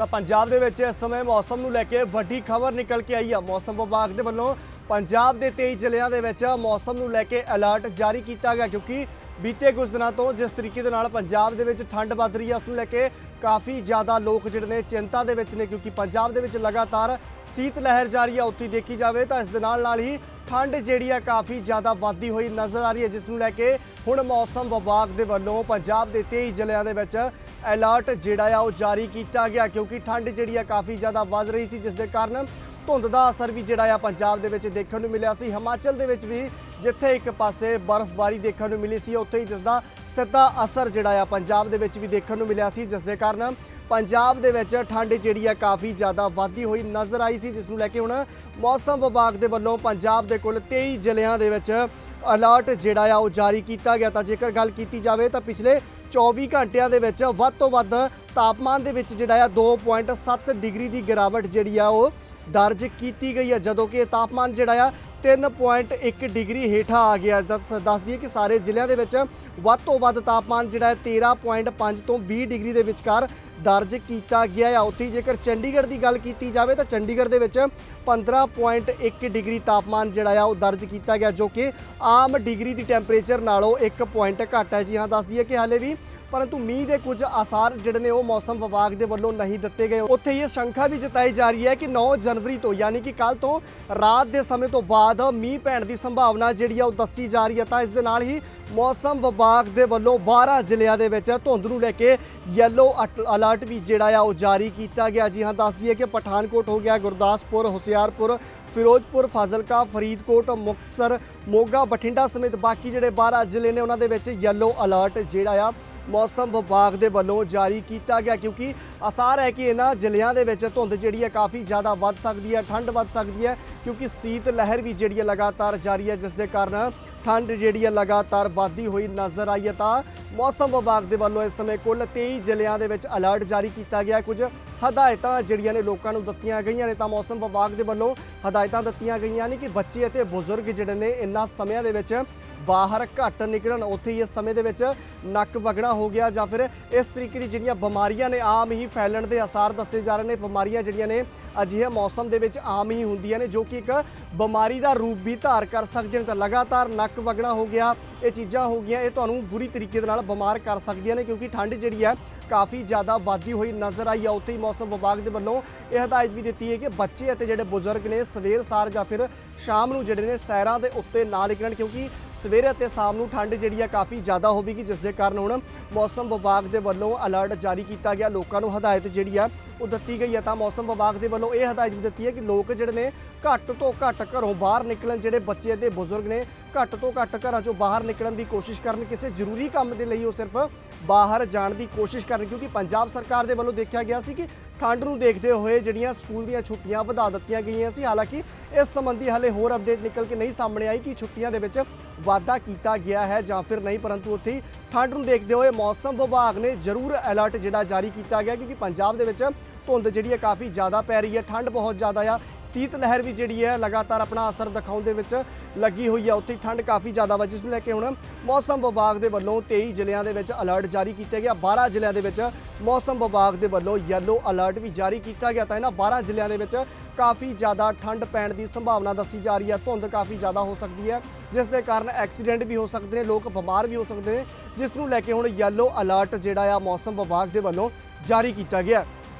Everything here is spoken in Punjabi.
ਤਾਂ ਪੰਜਾਬ ਦੇ ਵਿੱਚ ਇਸ ਸਮੇਂ ਮੌਸਮ ਨੂੰ ਲੈ ਕੇ ਵੱਡੀ ਖਬਰ ਨਿਕਲ ਕੇ ਆਈ ਆ। ਮੌਸਮ ਵਿਭਾਗ ਦੇ ਵੱਲੋਂ ਪੰਜਾਬ ਦੇ 23 ਜ਼ਿਲ੍ਹਿਆਂ ਦੇ ਵਿੱਚ ਮੌਸਮ ਨੂੰ ਲੈ ਕੇ ਅਲਰਟ ਜਾਰੀ ਕੀਤਾ ਗਿਆ ਕਿਉਂਕਿ ਬੀਤੇ ਕੁਝ ਦਿਨਾਂ ਤੋਂ ਜਿਸ ਤਰੀਕੇ ਦੇ ਨਾਲ ਪੰਜਾਬ ਦੇ ਵਿੱਚ ਠੰਡ ਵੱਧ ਰਹੀ ਹੈ, ਉਸ ਨੂੰ ਲੈ ਕੇ ਕਾਫੀ ਜ਼ਿਆਦਾ ਲੋਕ ਜਿਹੜੇ ਨੇ ਚਿੰਤਾ ਦੇ ਵਿੱਚ ਨੇ ਕਿਉਂਕਿ ਪੰਜਾਬ ਦੇ ਵਿੱਚ ਲਗਾਤਾਰ ਸੀਤ ਲਹਿਰ ਜਾਰੀ ਹੈ। ਉੱਥੇ ਦੇਖੀ ਜਾਵੇ ਤਾਂ ਇਸ ਦੇ ਨਾਲ ਨਾਲ ਹੀ ਠੰਡ ਜਿਹੜੀ ਹੈ ਕਾਫੀ ਜ਼ਿਆਦਾ ਵੱਧਦੀ ਹੋਈ ਨਜ਼ਰ ਆ ਰਹੀ ਹੈ, ਜਿਸ ਨੂੰ ਲੈ ਕੇ ਹੁਣ ਮੌਸਮ ਵਿਭਾਗ ਦੇ ਵੱਲੋਂ ਪੰਜਾਬ ਦੇ 23 ਜ਼ਿਲ੍ਹਿਆਂ ਦੇ ਵਿੱਚ ਅਲਰਟ ਜਿਹੜਾ ਆ ਉਹ ਜਾਰੀ ਕੀਤਾ ਗਿਆ ਕਿਉਂਕਿ ਠੰਡ ਜਿਹੜੀ ਆ ਕਾਫੀ ਜ਼ਿਆਦਾ ਵੱਧ ਰਹੀ ਸੀ, ਜਿਸ ਦੇ ਕਾਰਨ ਧੁੰਦ ਦਾ ਅਸਰ ਵੀ ਜਿਹੜਾ ਆ ਪੰਜਾਬ ਦੇ ਵਿੱਚ ਦੇਖਣ ਨੂੰ ਮਿਲਿਆ ਸੀ। ਹਿਮਾਚਲ ਦੇ ਵਿੱਚ ਵੀ ਜਿੱਥੇ ਇੱਕ ਪਾਸੇ ਬਰਫ਼ਬਾਰੀ ਦੇਖਣ ਨੂੰ ਮਿਲੀ ਸੀ, ਉੱਥੇ ਹੀ ਜਿਸ ਦਾ ਸਿੱਧਾ ਅਸਰ ਜਿਹੜਾ ਆ ਪੰਜਾਬ ਦੇ ਵਿੱਚ ਵੀ ਦੇਖਣ ਨੂੰ ਮਿਲਿਆ ਸੀ ਜਿਸ ਦੇ ਕਾਰਨ ਪੰਜਾਬ ਦੇ ਵਿੱਚ ਠੰਡ ਜਿਹੜੀ ਆ ਕਾਫੀ ਜ਼ਿਆਦਾ ਵਧਦੀ ਹੋਈ ਨਜ਼ਰ ਆਈ ਸੀ ਜਿਸ ਨੂੰ ਲੈ ਕੇ ਹੁਣ ਮੌਸਮ ਵਿਭਾਗ ਦੇ ਵੱਲੋਂ ਪੰਜਾਬ ਦੇ ਕੁੱਲ 23 ਜ਼ਿਲ੍ਹਿਆਂ ਦੇ ਵਿੱਚ ਅਲਰਟ ਜਿਹੜਾ ਆ ਉਹ ਜਾਰੀ ਕੀਤਾ ਗਿਆ। ਤਾਂ ਜੇਕਰ ਗੱਲ ਕੀਤੀ ਜਾਵੇ ਤਾਂ ਪਿਛਲੇ 24 ਘੰਟਿਆਂ ਦੇ ਵਿੱਚ ਵੱਧ ਤੋਂ ਵੱਧ ਤਾਪਮਾਨ ਦੇ ਵਿੱਚ ਜਿਹੜਾ ਆ 2.7 ਡਿਗਰੀ ਦੀ ਗਿਰਾਵਟ ਜਿਹੜੀ ਆ ਉਹ ਦਰਜ ਕੀਤੀ ਗਈ ਹੈ। ਜਦੋਂ ਕਿ ਇਹ ਤਾਪਮਾਨ ਜਿਹੜਾ ਆ 3.1 ਡਿਗਰੀ ਹੇਠਾਂ ਆ ਗਿਆ। ਦੱਸ ਦਈਏ ਕਿ ਸਾਰੇ ਜ਼ਿਲ੍ਹਿਆਂ ਦੇ ਵਿੱਚ ਵੱਧ ਤੋਂ ਵੱਧ ਤਾਪਮਾਨ ਜਿਹੜਾ ਹੈ 13.5 ਤੋਂ 20 ਡਿਗਰੀ ਦੇ ਵਿਚਕਾਰ ਦਰਜ ਕੀਤਾ ਗਿਆ ਹੈ ਉੱਥੇ ਜੇਕਰ ਚੰਡੀਗੜ੍ਹ ਦੀ ਗੱਲ ਕੀਤੀ ਜਾਵੇ ਤਾਂ ਚੰਡੀਗੜ੍ਹ ਦੇ ਵਿੱਚ 15.1 ਡਿਗਰੀ ਤਾਪਮਾਨ ਜਿਹੜਾ ਆ, ਉਹ ਦਰਜ ਕੀਤਾ ਗਿਆ, ਜੋ ਕਿ ਆਮ ਡਿਗਰੀ ਦੀ ਟੈਂਪਰੇਚਰ ਨਾਲੋਂ 1 ਪੁਆਇੰਟ ਘੱਟ ਹੈ। ਜੀ ਹਾਂ, ਦੱਸ ਦਈਏ ਕਿ ਹਾਲੇ ਵੀ ਪਰੰਤੂ ਮੀਂਹ ਦੇ ਕੁਝ ਆਸਾਰ ਜਿਹੜੇ ਨੇ ਉਹ ਮੌਸਮ ਵਿਭਾਗ ਦੇ ਵੱਲੋਂ ਨਹੀਂ ਦਿੱਤੇ ਗਏ। ਉੱਥੇ ਇਹ ਸ਼ੰਕਾ ਵੀ ਜਤਾਈ ਜਾ ਰਹੀ ਹੈ ਕਿ 9 ਜਨਵਰੀ ਤੋਂ ਯਾਨੀ ਕਿ ਕੱਲ ਤੋਂ ਰਾਤ ਦੇ ਸਮੇਂ ਤੋਂ ਬਾਅਦ ਮੀਂਹ ਪੈਣ ਦੀ ਸੰਭਾਵਨਾ ਜਿਹੜੀ ਆ ਉਹ ਦੱਸੀ ਜਾ ਰਹੀ ਹੈ। ਤਾਂ ਇਸ ਦੇ ਨਾਲ ਹੀ ਮੌਸਮ ਵਿਭਾਗ ਦੇ ਵੱਲੋਂ 12 ਜ਼ਿਲ੍ਹਿਆਂ ਦੇ ਵਿੱਚ ਧੁੰਦ ਨੂੰ ਲੈ ਕੇ ਯੈਲੋ ਅਲਰਟ ਵੀ ਜਿਹੜਾ ਆ ਉਹ ਜਾਰੀ ਕੀਤਾ ਗਿਆ। ਜੀ ਹਾਂ, ਦੱਸ ਦਈਏ ਕਿ ਪਠਾਨਕੋਟ ਹੋ ਗਿਆ, ਗੁਰਦਾਸਪੁਰ, ਹੁਸ਼ਿਆਰਪੁਰ, ਫਿਰੋਜ਼ਪੁਰ, ਫਾਜ਼ਿਲਕਾ, ਫਰੀਦਕੋਟ, ਮੁਕਤਸਰ, ਮੋਗਾ, ਬਠਿੰਡਾ ਸਮੇਤ ਬਾਕੀ ਜਿਹੜੇ 12 ਜ਼ਿਲ੍ਹੇ ਨੇ ਉਹਨਾਂ ਦੇ ਵਿੱਚ ਯੈਲੋ ਅਲਰਟ ਜਿਹੜਾ ਆ ਮੌਸਮ ਵਿਭਾਗ ਦੇ ਵੱਲੋਂ ਜਾਰੀ ਕੀਤਾ ਗਿਆ ਕਿਉਂਕਿ ਅਸਾਰ ਹੈ ਕਿ ਇਹਨਾਂ ਜ਼ਿਲ੍ਹਿਆਂ ਦੇ ਵਿੱਚ ਧੁੰਦ ਜਿਹੜੀ ਹੈ ਕਾਫੀ ਜ਼ਿਆਦਾ ਵੱਧ ਸਕਦੀ ਹੈ, ਠੰਡ ਵੱਧ ਸਕਦੀ ਹੈ ਕਿਉਂਕਿ ਸੀਤ ਲਹਿਰ ਵੀ ਜਿਹੜੀ ਹੈ ਲਗਾਤਾਰ ਜਾਰੀ ਹੈ, ਜਿਸ ਦੇ ਕਾਰਨ ਠੰਡ ਜਿਹੜੀ ਹੈ ਲਗਾਤਾਰ ਵਧਦੀ ਹੋਈ ਨਜ਼ਰ ਆਈ ਹੈ। ਤਾਂ ਮੌਸਮ ਵਿਭਾਗ ਦੇ ਵੱਲੋਂ ਇਸ ਸਮੇਂ ਕੁੱਲ 23 ਜ਼ਿਲ੍ਹਿਆਂ ਦੇ ਵਿੱਚ ਅਲਰਟ ਜਾਰੀ ਕੀਤਾ ਗਿਆ ਕੁਝ ਹਦਾਇਤਾਂ ਜਿਹੜੀਆਂ ਨੇ ਲੋਕਾਂ ਨੂੰ ਦਿੱਤੀਆਂ ਗਈਆਂ ਨੇ ਤਾਂ ਮੌਸਮ ਵਿਭਾਗ ਦੇ ਵੱਲੋਂ ਹਦਾਇਤਾਂ ਦਿੱਤੀਆਂ ਗਈਆਂ ਨੇ ਕਿ ਬੱਚੇ ਅਤੇ ਬਜ਼ੁਰਗ ਜਿਹੜੇ ਨੇ ਇਨ੍ਹਾਂ ਸਮਿਆਂ ਦੇ ਵਿੱਚ ਬਾਹਰ ਘੱਟ ਨਿਕਲਣ, ਉੱਥੇ ਹੀ ਇਸ ਸਮੇਂ ਦੇ ਵਿੱਚ ਨੱਕ ਵਗਣਾ ਹੋ ਗਿਆ ਜਾਂ ਫਿਰ ਇਸ ਤਰੀਕੇ ਦੀ ਜਿਹੜੀਆਂ ਬਿਮਾਰੀਆਂ ਨੇ ਆਮ ਹੀ ਫੈਲਣ ਦੇ ਅਸਾਰ ਦੱਸੇ ਜਾ ਰਹੇ ਨੇ। ਬਿਮਾਰੀਆਂ ਜਿਹੜੀਆਂ ਨੇ ਅਜਿਹੇ ਮੌਸਮ ਦੇ ਵਿੱਚ ਆਮ ਹੀ ਹੁੰਦੀਆਂ ਨੇ, ਜੋ ਕਿ ਇੱਕ ਬਿਮਾਰੀ ਦਾ ਰੂਪ ਵੀ ਧਾਰ ਕਰ ਸਕਦੇ ਨੇ। ਤਾਂ ਲਗਾਤਾਰ ਨੱਕ ਵਗਣਾ ਹੋ ਗਿਆ ਇਹ ਚੀਜ਼ਾਂ ਹੋ ਗਈਆਂ, ਇਹ ਤੁਹਾਨੂੰ ਬੁਰੀ ਤਰੀਕੇ ਦੇ ਨਾਲ ਬਿਮਾਰ ਕਰ ਸਕਦੀਆਂ ਨੇ ਕਿਉਂਕਿ ਠੰਡ ਜਿਹੜੀ ਹੈ ਕਾਫੀ ਜ਼ਿਆਦਾ ਵਧਦੀ ਹੋਈ ਨਜ਼ਰ ਆਈ ਆ ਉੱਥੇ ਹੀ ਮੌਸਮ ਵਿਭਾਗ ਦੇ ਵੱਲੋਂ ਇਹ ਹਦਾਇਤ ਵੀ ਦਿੱਤੀ ਹੈ ਕਿ ਬੱਚੇ ਅਤੇ ਜਿਹੜੇ ਬਜ਼ੁਰਗ ਨੇ ਸਵੇਰ ਸਾਰ ਜਾਂ ਫਿਰ ਸ਼ਾਮ ਨੂੰ ਜਿਹੜੇ ਨੇ ਸੈਰਾਂ ਦੇ ਉੱਤੇ ਨਾ ਨਿਕਲਣ ਕਿਉਂਕਿ ਸਵੇਰੇ ਅਤੇ ਸ਼ਾਮ ਨੂੰ ਠੰਡ ਜਿਹੜੀ ਹੈ ਕਾਫੀ ਜ਼ਿਆਦਾ ਹੋਵੇਗੀ, ਜਿਸ ਦੇ ਕਾਰਨ ਹੁਣ ਮੌਸਮ ਵਿਭਾਗ ਦੇ ਵੱਲੋਂ ਅਲਰਟ ਜਾਰੀ ਕੀਤਾ ਗਿਆ। ਲੋਕਾਂ ਨੂੰ ਹਦਾਇਤ ਜਿਹੜੀ ਆ, ਉਹ ਦਿੱਤੀ ਗਈ ਹੈ ਤਾਂ ਮੌਸਮ ਵਿਭਾਗ ਦੇ ਵੱਲੋਂ ਇਹ ਹਦਾਇਤ ਵੀ ਦਿੱਤੀ ਹੈ ਕਿ ਲੋਕ ਜਿਹੜੇ ਨੇ, ਘੱਟ ਤੋਂ ਘੱਟ ਘਰੋਂ ਬਾਹਰ ਨਿਕਲਣ, ਜਿਹੜੇ ਬੱਚੇ ਅਤੇ ਬਜ਼ੁਰਗ ਨੇ, ਘੱਟ ਤੋਂ ਘੱਟ ਘਰਾਂ ਚੋਂ ਬਾਹਰ ਨਿਕਲਣ ਦੀ ਕੋਸ਼ਿਸ਼ ਕਰਨ। ਕਿਸੇ ਜ਼ਰੂਰੀ ਕੰਮ ਦੇ ਲਈ ਉਹ ਸਿਰਫ ਬਾਹਰ ਜਾਣ ਦੀ ਕੋਸ਼ਿਸ਼ ਕਰਨ, ਕਿਉਂਕਿ ਪੰਜਾਬ ਸਰਕਾਰ ਦੇ ਵੱਲੋਂ ਦੇਖਿਆ ਗਿਆ ਸੀ ਕਿ ਠੰਡ ਨੂੰ ਦੇਖਦੇ ਹੋਏ ਜਿਹੜੀਆਂ ਸਕੂਲ ਦੀਆਂ ਛੁੱਟੀਆਂ ਵਧਾ ਦਿੱਤੀਆਂ ਗਈਆਂ ਸੀ। ਹਾਲਾਂਕਿ ਇਸ ਸੰਬੰਧੀ ਹਾਲੇ ਹੋਰ ਅਪਡੇਟ ਨਿਕਲ ਕੇ ਨਹੀਂ ਸਾਹਮਣੇ ਆਈ ਕਿ ਛੁੱਟੀਆਂ ਦੇ ਵਿੱਚ ਵਾਧਾ ਕੀਤਾ ਗਿਆ ਹੈ ਜਾਂ ਫਿਰ ਨਹੀਂ, ਪਰੰਤੂ ਉੱਥੇ ਹੀ ਠੰਡ ਨੂੰ ਦੇਖਦੇ ਹੋਏ ਮੌਸਮ ਵਿਭਾਗ ਨੇ ਜ਼ਰੂਰ ਅਲਰਟ ਜਿਹੜਾ ਜਾਰੀ ਕੀਤਾ ਗਿਆ ਕਿਉਂਕਿ ਪੰਜਾਬ ਦੇ ਵਿੱਚ ਧੁੰਦ ਜਿਹੜੀ ਹੈ ਕਾਫੀ ਜ਼ਿਆਦਾ ਪੈ ਰਹੀ ਹੈ, ਠੰਡ ਬਹੁਤ ਜ਼ਿਆਦਾ ਆ। ਸੀਤ ਲਹਿਰ ਵੀ ਜਿਹੜੀ ਹੈ ਲਗਾਤਾਰ ਆਪਣਾ ਅਸਰ ਦਿਖਾਉਣ ਦੇ ਵਿੱਚ ਲੱਗੀ ਹੋਈ ਹੈ। ਉੱਥੇ ਠੰਡ ਕਾਫੀ ਜ਼ਿਆਦਾ ਵਾ ਜਿਸ ਨੂੰ ਲੈ ਕੇ ਹੁਣ ਮੌਸਮ ਵਿਭਾਗ ਦੇ ਵੱਲੋਂ 23 ਜ਼ਿਲ੍ਹਿਆਂ ਦੇ ਵਿੱਚ ਅਲਰਟ ਜਾਰੀ ਕੀਤਾ ਗਿਆ। 12 ਜ਼ਿਲ੍ਹਿਆਂ ਦੇ ਵਿੱਚ ਮੌਸਮ ਵਿਭਾਗ ਦੇ ਵੱਲੋਂ ਯੈਲੋ ਅਲਰਟ ਵੀ ਜਾਰੀ ਕੀਤਾ ਗਿਆ। ਤਾਂ ਇਹਨਾਂ 12 ਜ਼ਿਲ੍ਹਿਆਂ ਦੇ ਵਿੱਚ ਕਾਫੀ ਜ਼ਿਆਦਾ ਠੰਡ ਪੈਣ ਦੀ ਸੰਭਾਵਨਾ ਦੱਸੀ ਜਾ ਰਹੀ ਹੈ। ਧੁੰਦ ਕਾਫੀ ਜ਼ਿਆਦਾ ਹੋ ਸਕਦੀ ਹੈ, ਜਿਸ ਦੇ ਕਾਰਨ ਐਕਸੀਡੈਂਟ ਵੀ ਹੋ ਸਕਦੇ ਨੇ, ਲੋਕ ਬਿਮਾਰ ਵੀ ਹੋ ਸਕਦੇ ਨੇ, ਜਿਸ ਨੂੰ ਲੈ ਕੇ ਹੁਣ ਯੈਲੋ ਅਲਰਟ ਜਿਹੜਾ ਆ ਮੌਸਮ ਵਿਭਾਗ ਦੇ ਵੱਲੋਂ ਜਾਰੀ ਕੀਤਾ ਗਿਆ।